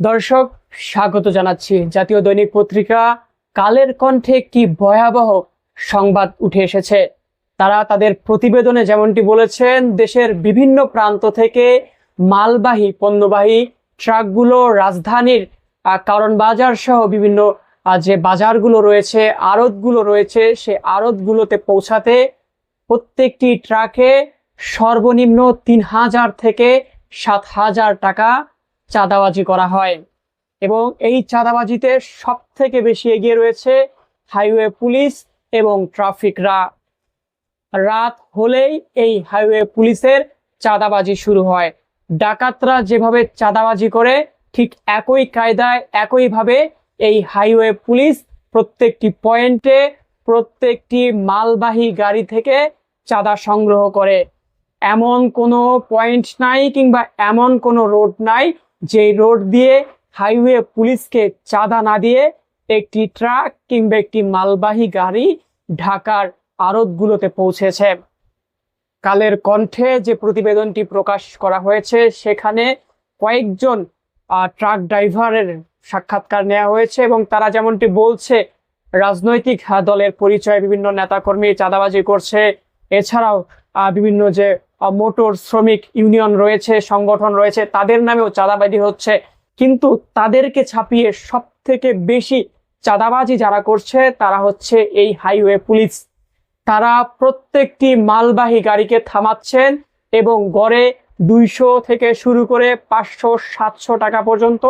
দর্শক, স্বাগত জানাচ্ছি জাতীয় দৈনিক পত্রিকা। কালের কণ্ঠে কি ভয়াবহ সংবাদ উঠে এসেছে? তারা তাদের প্রতিবেদনে যেমনটি বলেছেন, দেশের বিভিন্ন প্রান্ত থেকে মালবাহী, পণ্যবাহী ট্রাকগুলো রাজধানীর কারণ বাজার সহ বিভিন্ন যে বাজারগুলো রয়েছে, আড়তগুলো রয়েছে, সে আড়তগুলোতে পৌঁছাতে প্রত্যেকটি ট্রাকে সর্বনিম্ন তিন হাজার থেকে সাত হাজার টাকা চাঁদাবাজি করা হয়। এবং এই চাঁদাবাজিতে সব থেকে বেশি এগিয়ে রয়েছে হাইওয়ে পুলিশ এবং ট্রাফিকরা। রাত হলেই এই হাইওয়ে পুলিশের চাঁদাবাজি শুরু হয়। ডাকাতরা যেভাবে চাঁদাবাজি করে, ঠিক একই কায়দায়, একইভাবে এই হাইওয়ে পুলিশ প্রত্যেকটি পয়েন্টে প্রত্যেকটি মালবাহী গাড়ি থেকে চাঁদা সংগ্রহ করে। এমন কোনো পয়েন্ট নাই কিংবা এমন কোনো রোড নাই যে রোড দিয়ে হাইওয়ে পুলিশকে চাঁদা না দিয়ে একটি ট্রাক কিংবা একটি মালবাহী গাড়ি ঢাকার আড়তগুলোতে পৌঁছেছে। কালের কণ্ঠে যে প্রতিবেদনটি প্রকাশ করা হয়েছে, সেখানে কয়েকজন ট্রাক ড্রাইভারের সাক্ষাৎকার নেওয়া হয়েছে এবং তারা যেমনটি বলছে, রাজনৈতিক দলের পরিচয় বিভিন্ন নেতাকর্মী চাঁদাবাজি করছে। এছাড়াও বিভিন্ন যে মোটর শ্রমিক ইউনিয়ন রয়েছে, সংগঠন রয়েছে, তাদের নামেও চাঁদাবাজি হচ্ছে। কিন্তু তাদেরকে ছাপিয়ে সব থেকে বেশি চাঁদাবাজি যারা করছে, তারা হচ্ছে এই হাইওয়ে পুলিশ। তারা প্রত্যেকটি মালবাহী গাড়িকে থামাচ্ছেন এবং গড়ে দুইশো থেকে শুরু করে পাঁচশো, সাতশো টাকা পর্যন্ত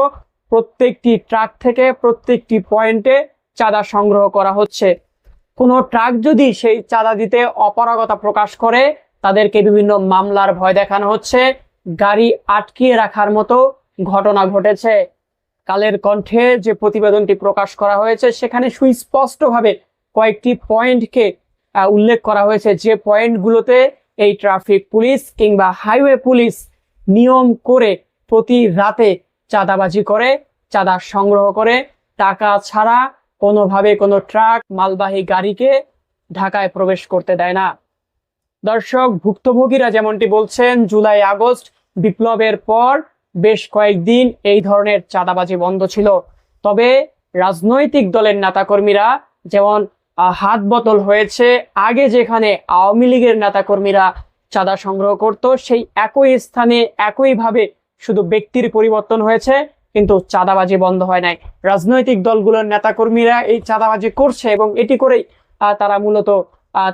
প্রত্যেকটি ট্রাক থেকে প্রত্যেকটি পয়েন্টে চাঁদা সংগ্রহ করা হচ্ছে। কোনো ট্রাক যদি সেই চাঁদা দিতে অপারগতা প্রকাশ করে তাদেরকে বিভিন্ন মামলার ভয় দেখানো হচ্ছে। গাড়ি আটকিয়ে রাখার মতো ঘটনা ঘটেছে। কালের কণ্ঠে যে প্রতিবেদনটি প্রকাশ করা হয়েছে, সেখানে সুস্পষ্টভাবে কয়েকটি পয়েন্টকে উল্লেখ করা হয়েছে। যে পয়েন্টগুলোতে এই ট্রাফিক পুলিশ কিংবা হাইওয়ে পুলিশ নিয়ম করে প্রতি রাতে চাঁদাবাজি করে, চাঁদা সংগ্রহ করে, টাকা ছাড়া কোনোভাবে কোনো ট্রাক, মালবাহী গাড়িকে ঢাকায় প্রবেশ করতে দেয় না। দর্শক, ভুক্তভোগীরা যেমনটি বলছেন, জুলাই আগস্ট বিপ্লবের পর বেশ কয়েকদিন এই ধরনের চাঁদাবাজি বন্ধ ছিল। তবে রাজনৈতিক দলের নেতাকর্মীরা যেমন হাত বদল হয়েছে, আগে যেখানে আওয়ামী লীগের নেতাকর্মীরা চাঁদা সংগ্রহ করত, সেই একই স্থানে একইভাবে শুধু ব্যক্তির পরিবর্তন হয়েছে, কিন্তু চাঁদাবাজি বন্ধ হয় নাই। রাজনৈতিক দলগুলোর নেতাকর্মীরা এই চাঁদাবাজি করছে এবং এটি করেই তারা মূলত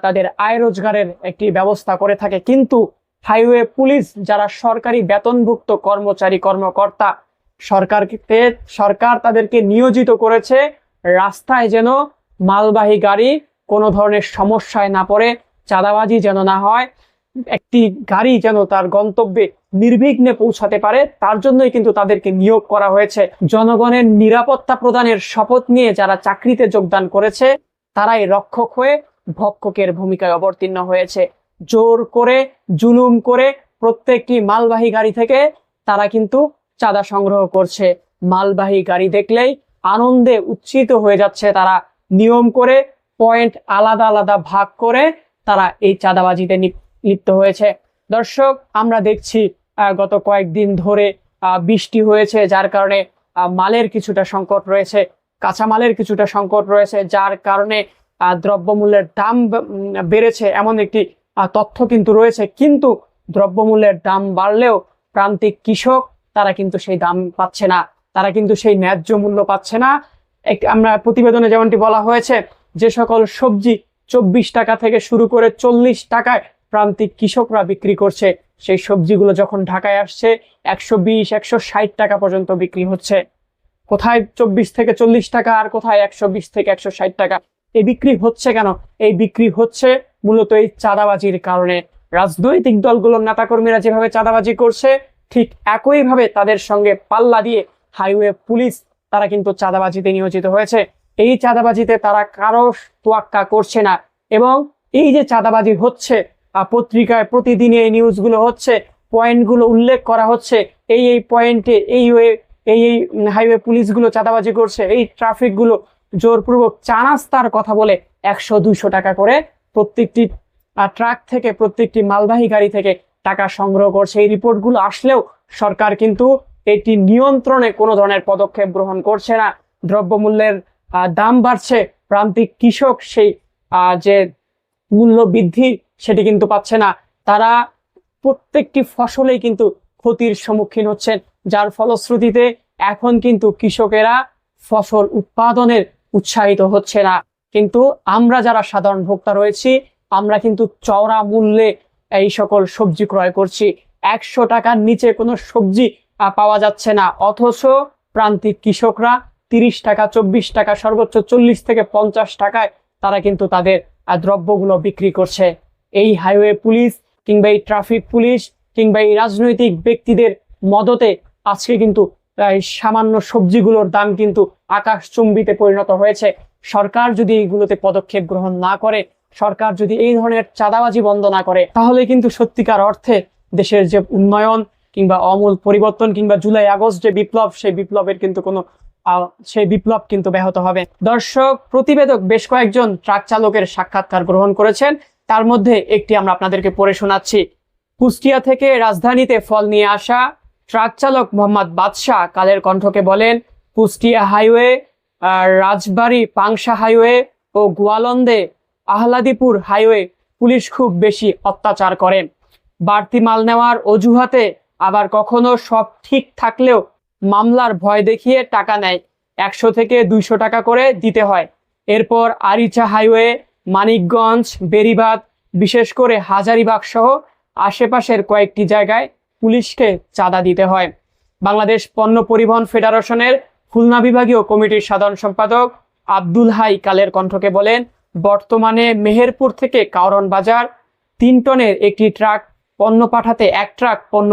তাদের আয় রোজগারের একটি ব্যবস্থা করে থাকে। কিন্তু হাইওয়ে পুলিশ যারা সরকারি বেতনভুক্ত কর্মচারী, কর্মকর্তা, সরকারকে, সরকার তাদেরকে নিয়োজিত করেছে, রাস্তায় যেন মালবাহী গাড়ি কোনো ধরনের সমস্যায় না পড়ে, চাঁদাবাজি যেন না হয়, একটি গাড়ি যেন তার গন্তব্যে নির্বিঘ্নে পৌঁছাতে পারে, তার জন্যই কিন্তু তাদেরকে নিয়োগ করা হয়েছে। জনগণের নিরাপত্তা প্রদানের শপথ নিয়ে যারা চাকরিতে যোগদান করেছে, তারাই রক্ষক হয়ে ভক্ষকের ভূমিকায় অবতীর্ণ হয়েছে। জোর করে, জুলুম করে প্রত্যেকটি মালবাহী গাড়ি থেকে তারা কিন্তু চাঁদা সংগ্রহ করছে। মালবাহী গাড়ি দেখলেই আনন্দে উচ্ছিত হয়ে যাচ্ছে তারা। নিয়ম করে, পয়েন্ট আলাদা আলাদা ভাগ করে তারা এই চাঁদাবাজিতে লিপ্ত হয়েছে। দর্শক, আমরা দেখছি গত কয়েকদিন ধরে বৃষ্টি হয়েছে, যার কারণে মালের কিছুটা সংকট রয়েছে, কাঁচামালের কিছুটা সংকট রয়েছে, যার কারণে দ্রব্যমূল্যের দাম বেড়েছে এমন একটি তথ্য কিন্তু রয়েছে। কিন্তু দ্রব্যমূল্যের দাম বাড়লেও প্রান্তিক কৃষক, তারা কিন্তু সেই দাম পাচ্ছে না। তারা কিন্তু সেই ন্যায্য মূল্য পাচ্ছে না। আমরা প্রতিবেদনে যেমনটি বলা হয়েছে, যে সকল সবজি চব্বিশ টাকা থেকে শুরু করে চল্লিশ টাকায় প্রান্তিক কৃষকরা বিক্রি করছে, সেই সবজিগুলো যখন ঢাকায় আসছে, একশো বিশ, একশো ষাট টাকা পর্যন্ত বিক্রি হচ্ছে। কোথায় চব্বিশ থেকে চল্লিশ টাকা আর কোথায় একশো বিশ থেকে একশো ষাট টাকা? এই বিক্রি হচ্ছে কেন? এই বিক্রি হচ্ছে মূলত এই চাঁদাবাজির কারণে। রাজনৈতিক দলগুলোর নেতাকর্মীরা যেভাবে চাঁদাবাজি করছে, ঠিক একইভাবে তাদের সঙ্গে পাল্লা দিয়ে হাইওয়ে পুলিশ, তারা কিন্তু চাঁদাবাজিতে নিয়োজিত হয়েছে। এই চাঁদাবাজিতে তারা কারও তোয়াক্কা করছে না এবং এই যে চাঁদাবাজি হচ্ছে পত্রিকায় প্রতিদিন এই নিউজগুলো হচ্ছে, পয়েন্টগুলো উল্লেখ করা হচ্ছে, এই এই পয়েন্টে এই এই এই হাইওয়ে পুলিশগুলো চাঁদাবাজি করছে, এই ট্রাফিকগুলো জোরপূর্বক চা নাস্তার কথা বলে একশো দুইশো টাকা করে প্রত্যেকটি ট্রাক থেকে প্রত্যেকটি মালবাহী গাড়ি থেকে টাকা সংগ্রহ করছে এই রিপোর্টগুলো আসলেও সরকার কিন্তু এটি নিয়ন্ত্রণে কোনো ধরনের পদক্ষেপ গ্রহণ করছে না। দ্রব্যমূল্যের দাম বাড়ছে, প্রান্তিক কৃষক সেই যে মূল্য বৃদ্ধি সেটি কিন্তু পাচ্ছে না। তারা প্রত্যেকটি ফসলেই কিন্তু ক্ষতির সম্মুখীন হচ্ছেন। যার ফলশ্রুতিতে এখন কিন্তু কৃষকেরা ফসল উৎপাদনের উৎসাহিত হচ্ছে না। কিন্তু আমরা যারা সাধারণ ভোক্তা রয়েছি, আমরা কিন্তু চওড়া মূল্যে এই সকল সবজি ক্রয় করছি। একশো টাকার নিচে কোনো সবজি পাওয়া যাচ্ছে না। অথচ প্রান্তিক কৃষকরা তিরিশ টাকা, চব্বিশ টাকা, সর্বোচ্চ চল্লিশ থেকে পঞ্চাশ টাকায় তারা কিন্তু তাদের দ্রব্যগুলো বিক্রি করছে। এই হাইওয়ে পুলিশ কিংবা এই ট্রাফিক পুলিশ কিংবা এই রাজনৈতিক ব্যক্তিদের মদতে আজকে কিন্তু সামান্য সবজিগুলোর দাম কিন্তু আকাশ চুম্বিতে পরিণত হয়েছে। সরকার যদি এইগুলোতে পদক্ষেপ গ্রহণ না করে, সরকার যদি এই ধরনের চাঁদাবাজি বন্ধ না করে, তাহলে কিন্তু সত্যিকার অর্থে দেশের যে উন্নয়ন কিংবা অমূল পরিবর্তন কিংবা জুলাই আগস্ট যে বিপ্লব, সেই বিপ্লবের কিন্তু কোনো সেই বিপ্লব কিন্তু ব্যাহত হবে। দর্শক, প্রতিবেদক বেশ কয়েকজন ট্রাক চালকের সাক্ষাৎকার গ্রহণ করেছেন। তার মধ্যে একটি আমরা আপনাদেরকে পড়ে শোনাচ্ছি। কুষ্টিয়া থেকে রাজধানীতে ফল নিয়ে আসা ট্রাক চালক মোহাম্মদ বাদশাহ কালের কণ্ঠকে বলেন, কুষ্টিয়া হাইওয়ে রাজবাড়ী, পাংশা হাইওয়ে ও গোয়ালন্দে আহলাদিপুর হাইওয়ে পুলিশ খুব বেশি অত্যাচার করে বাড়তি মাল নেওয়ার অজুহাতে আবার কখনো সব ঠিক থাকলেও মামলার ভয় দেখিয়ে টাকা নেয়। একশো থেকে দুইশো টাকা করে দিতে হয়। এরপর আরিচা হাইওয়ে, মানিকগঞ্জ, বেরিবাদ, বিশেষ করে হাজারিবাগ সহ আশেপাশের কয়েকটি জায়গায় পুলিশকে চাঁদা দিতে হয়। বাংলাদেশ পণ্য পরিবহন ফেডারেশনের খুলনা বিভাগীয় কমিটির সাধারণ সম্পাদক আব্দুল হাই কালের কণ্ঠকে বলেন, বর্তমানে মেহেরপুর থেকে কাওরন বাজার তিন টনের একটি ট্রাক, পণ্য পাঠাতে এক ট্রাক পণ্য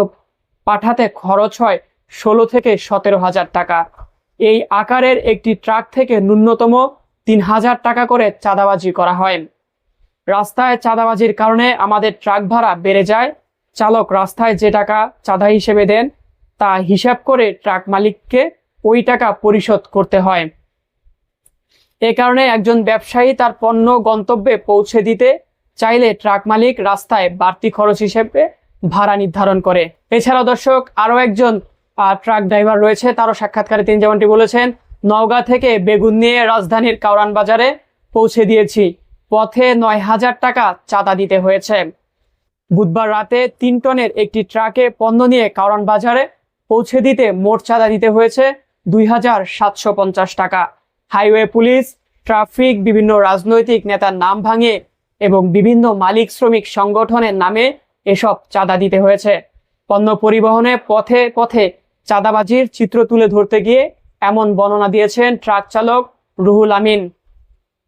পাঠাতে খরচ হয় ষোলো থেকে সতেরো হাজার টাকা। এই আকারের একটি ট্রাক থেকে ন্যূনতম তিন হাজার টাকা করে চাঁদাবাজি করা হয়। রাস্তায় চাঁদাবাজির কারণে আমাদের ট্রাক ভাড়া বেড়ে যায় চালক রাস্তায় যে টাকা চাঁদা হিসেবে দেন, তা হিসাব করে ট্রাক মালিককে ওই টাকা পরিশোধ করতে হয়। এ কারণে একজন ব্যবসায়ী তার পণ্য গন্তব্যে পৌঁছে দিতে চাইলে ট্রাক মালিক রাস্তায় বাড়তি খরচ হিসেবে ভাড়া নির্ধারণ করে। এছাড়া দর্শক, আরও একজন ট্রাক ড্রাইভার রয়েছে, তারও সাক্ষাৎকারে তিনি যেমনটি বলেছেন, নওগাঁ থেকে বেগুন নিয়ে রাজধানীর কাউরান বাজারে পৌঁছে দিয়েছি। পথে নয় হাজার টাকা চাঁদা দিতে হয়েছে। বুধবার রাতে তিন টনের একটি ট্রাকে পণ্য নিয়ে কারণ বাজারে পৌঁছে দিতে মোট চাঁদা দিতে হয়েছে দুই হাজার সাতশো পঞ্চাশ টাকা। হাইওয়ে পুলিশ, ট্রাফিক, বিভিন্ন রাজনৈতিক নেতার নাম ভাঙে এবং বিভিন্ন মালিক শ্রমিক সংগঠনের নামে এসব চাঁদা দিতে হয়েছে। পণ্য পরিবহনে পথে পথে চাঁদাবাজির চিত্র তুলে ধরতে গিয়ে এমন বর্ণনা দিয়েছেন ট্রাক চালক রুহুল আমিন।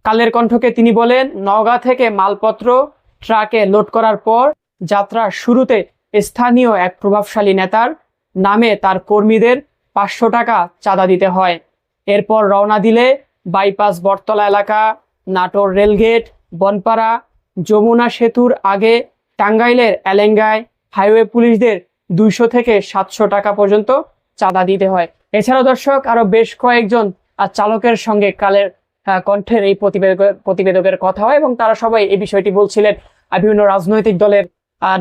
কালের কণ্ঠকে তিনি বলেন, নওগাঁ থেকে মালপত্র ট্রাকে লোড করার পর যাত্রার শুরুতে স্থানীয় এক প্রভাবশালী নেতার নামে তার কর্মীদের পাঁচশো টাকা চাঁদা দিতে হয়। এরপর রওনা দিলে বাইপাস বটতলা এলাকা, নাটোর রেলগেট, বনপাড়া, যমুনা সেতুর আগে, টাঙ্গাইলের এলেঙ্গায় হাইওয়ে পুলিশদের দুইশো থেকে সাতশো টাকা পর্যন্ত চাঁদা দিতে হয়। এছাড়াও দর্শক আরও বেশ কয়েকজন চালকের সঙ্গে কালের কণ্ঠের এই প্রতিবেদকের প্রতিবেদকের কথা হয় এবং তারা সবাই এই বিষয়টি বলছিলেন। বিভিন্ন রাজনৈতিক দলের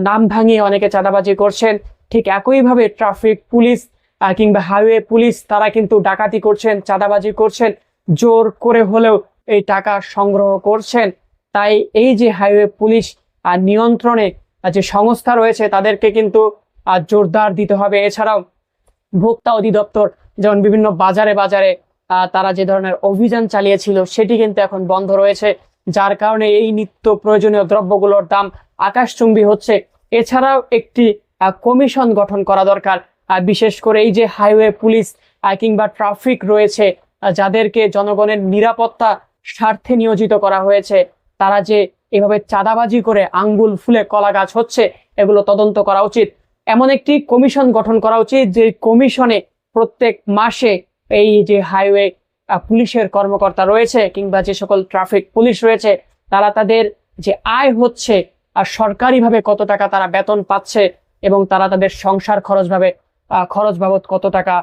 নাম ভাঙিয়ে অনেকে চাঁদাবাজি করছেন। ঠিক একইভাবে ট্রাফিক পুলিশ কিংবা হাইওয়ে পুলিশ তারা কিন্তু ডাকাতি করছেন চাঁদাবাজি করছেন জোর করে হলেও এই টাকা সংগ্রহ করছেন। তাই এই যে হাইওয়ে পুলিশ আহ, নিয়ন্ত্রণে যে সংস্থা রয়েছে তাদেরকে কিন্তু জোরদার দিতে হবে। এছাড়াও ভোক্তা অধিদপ্তর যেমন বিভিন্ন বাজারে বাজারে তারা যে ধরনের অভিযান চালিয়েছিল সেটি কিন্তু এখন বন্ধ রয়েছে। যার কারণে এই নিত্য প্রয়োজনীয় দ্রব্যগুলোর দাম আকাশচুম্বী হচ্ছে। এছাড়াও একটি কমিশন গঠন করা দরকার। বিশেষ করে এই যে হাইওয়ে পুলিশ কিংবা ট্রাফিক রয়েছে যাদেরকে জনগণের নিরাপত্তা স্বার্থে নিয়োজিত করা হয়েছে, তারা যে এভাবে চাঁদাবাজি করে আঙ্গুল ফুলে কলা গাছ হচ্ছে, এগুলো তদন্ত করা উচিত। এমন একটি কমিশন গঠন করা উচিত, যে কমিশনে প্রত্যেক মাসে এই যে হাইওয়ে পুলিশের কর্মকর্তা রয়েছে কিংবা যে সকল ট্রাফিক পুলিশ রয়েছে, তারা তাদের যে আয় হচ্ছে আর সরকারিভাবে কত টাকা তারা বেতন পাচ্ছে এবং তারা তাদের সংসার খরচ ভাবে খরচ বাবদ কত টাকা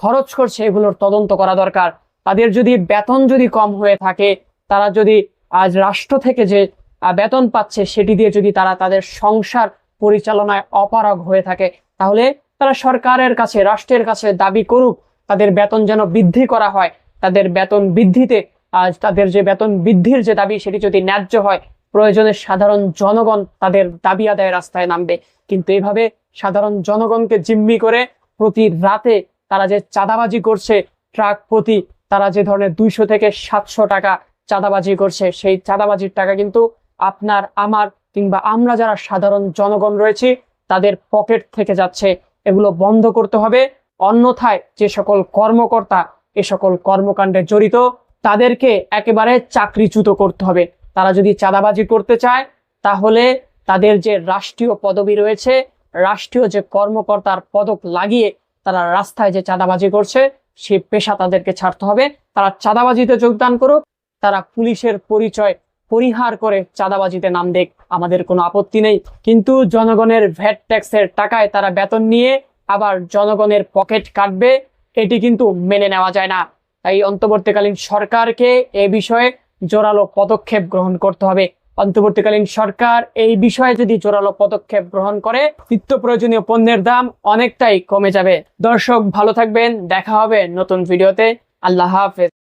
খরচ করছে এগুলোর তদন্ত করা দরকার। তাদের যদি বেতন যদি কম হয়ে থাকে, তারা যদি আজ রাষ্ট্র থেকে যে বেতন পাচ্ছে সেটি দিয়ে যদি তারা তাদের সংসার পরিচালনায় অপারগ হয়ে থাকে, তাহলে তারা সরকারের কাছে, রাষ্ট্রের কাছে দাবি করুক, তাদের বেতন যেন বৃদ্ধি করা হয়। তাদের বেতন বৃদ্ধিতে, আজ তাদের যে বেতন বৃদ্ধির যে দাবি, সেটি যদি ন্যায্য হয়, প্রয়োজনে সাধারণ জনগণ তাদের দাবি আদায় রাস্তায় নামবে। কিন্তু এভাবে সাধারণ জনগণকে জিম্মি করে প্রতি রাতে তারা যে চাঁদাবাজি করছে, ট্রাক প্রতি তারা যে ধরনের দুইশো থেকে সাতশো টাকা চাঁদাবাজি করছে, সেই চাঁদাবাজির টাকা কিন্তু আপনার, আমার কিংবা আমরা যারা সাধারণ জনগণ রয়েছি, তাদের পকেট থেকে যাচ্ছে। এগুলো বন্ধ করতে হবে। অন্যথায় যে সকল কর্মকর্তা এ সকল কর্মকাণ্ডে জড়িত, তাদেরকে একেবারে চাকরিচ্যুত করতে হবে। তারা যদি চাঁদাবাজি করতে চায়, তাহলে তাদের যে রাষ্ট্রীয় পদবি রয়েছে, রাষ্ট্রীয় যে কর্মকর্তার পদক লাগিয়ে তারা রাস্তায় যে চাঁদাবাজি করছে, সে পেশা তাদেরকে ছাড়তে হবে। তারা চাঁদাবাজিতে যোগদান করুক, তারা পুলিশের পরিচয় পরিহার করে চাঁদাবাজিতে নাম দেখ আমাদের কোনো আপত্তি নেই। কিন্তু জনগণের ভ্যাট ট্যাক্সের টাকায় তারা বেতন নিয়ে আবার জনগণের পকেট কাটবে এটি কিন্তু মেনে নেওয়া যায় না। তাই অন্তর্বর্তীকালীন সরকারকে এ বিষয়ে জোরালো পদক্ষেপ গ্রহণ করতে হবে। অন্তর্বর্তীকালীন সরকার এই বিষয়ে যদি জোরালো পদক্ষেপ গ্রহণ করে নিত্য প্রয়োজনীয় পণ্যের দাম অনেকটাই কমে যাবে। দর্শক, ভালো থাকবেন। দেখা হবে নতুন ভিডিওতে। আল্লাহ হাফেজ।